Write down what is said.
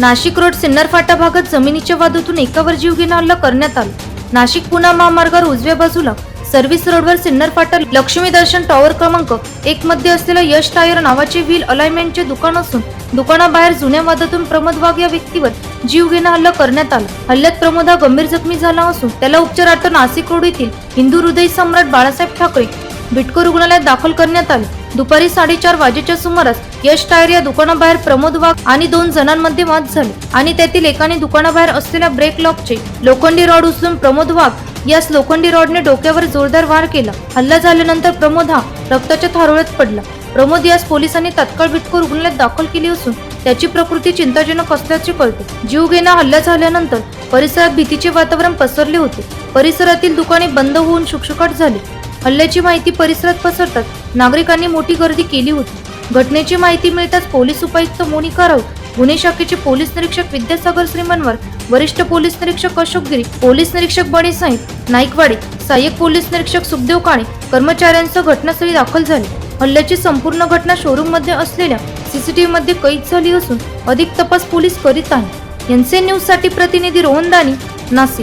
Nashik road Sinnar फाटा भागात जमिनीच्या वादातून एकावर जीवघेणा हल्ला करण्यात आला. नाशिक पुणा महामार्गावर उजव्या बाजूला सर्व्हिस रोडवर सिन्नर फाटा लक्ष्मी दर्शन टॉवर क्रमांक एक मध्ये असलेलं यश टायर नावाचे व्हील अलाइनमेंटचे दुकान असून दुकानाबाहेर जुन्या वादातून प्रमोद वाघ या व्यक्तीवर जीवघेणा हल्ला करण्यात आला. हल्ल्यात प्रमोद हा गंभीर जखमी झाला असून त्याला उपचारार्थ नाशिक रोड येथील हिंदू हृदय सम्राट बाळासाहेब ठाकरे बिटको रुग्णालयात दाखल करण्यात आले. दुपारी साडेचार वाजेच्या सुमारास यश टायर या दुकानाबाहेर प्रमोद वाघ आणि दोन जणांमध्ये वाद झाले. आणि त्यातील एकाने दुकानाबाहेर असलेल्या ब्रेक लॉकचे लोखंडी रॉड उचलून प्रमोद वाघ यास लोखंडी रॉडने डोक्यावर जोरदार वार केला. हल्ला झाल्यानंतर प्रमोद हा रक्ताच्या थारोळ्यात पडला. प्रमोद यास पोलिसांनी तात्काळ बिटको रुग्णालयात दाखल केली असून त्याची प्रकृती चिंताजनक असल्याचे कळते. जीवघेणा हल्ला झाल्यानंतर परिसरात भीतीचे वातावरण पसरले होते. परिसरातील दुकाने बंद होऊन शुकशुकाट झाली. हल्ल्याची माहिती परिसरात पसरताच नागरिकांनी मोठी गर्दी केली होती. घटनेची माहिती मिळताच पोलीस उपायुक्त मोनिका राऊत गुन्हे शाखेचे पोलीस निरीक्षक विद्यासागर श्रीमनवर वरिष्ठ पोलीस निरीक्षक अशोक गिरी पोलीस निरीक्षक बणे साहेब नाईकवाडी सहाय्यक पोलीस निरीक्षक सुखदेव काणे कर्मचाऱ्यांसह घटनास्थळी दाखल झाले. हल्ल्याची संपूर्ण घटना शोरूममध्ये असलेल्या सीसीटीव्ही मध्ये कैद झाली असून अधिक तपास पोलीस करीत आहे एनसीएन न्यूजसाठी प्रतिनिधी रोहन दानी नाशिक.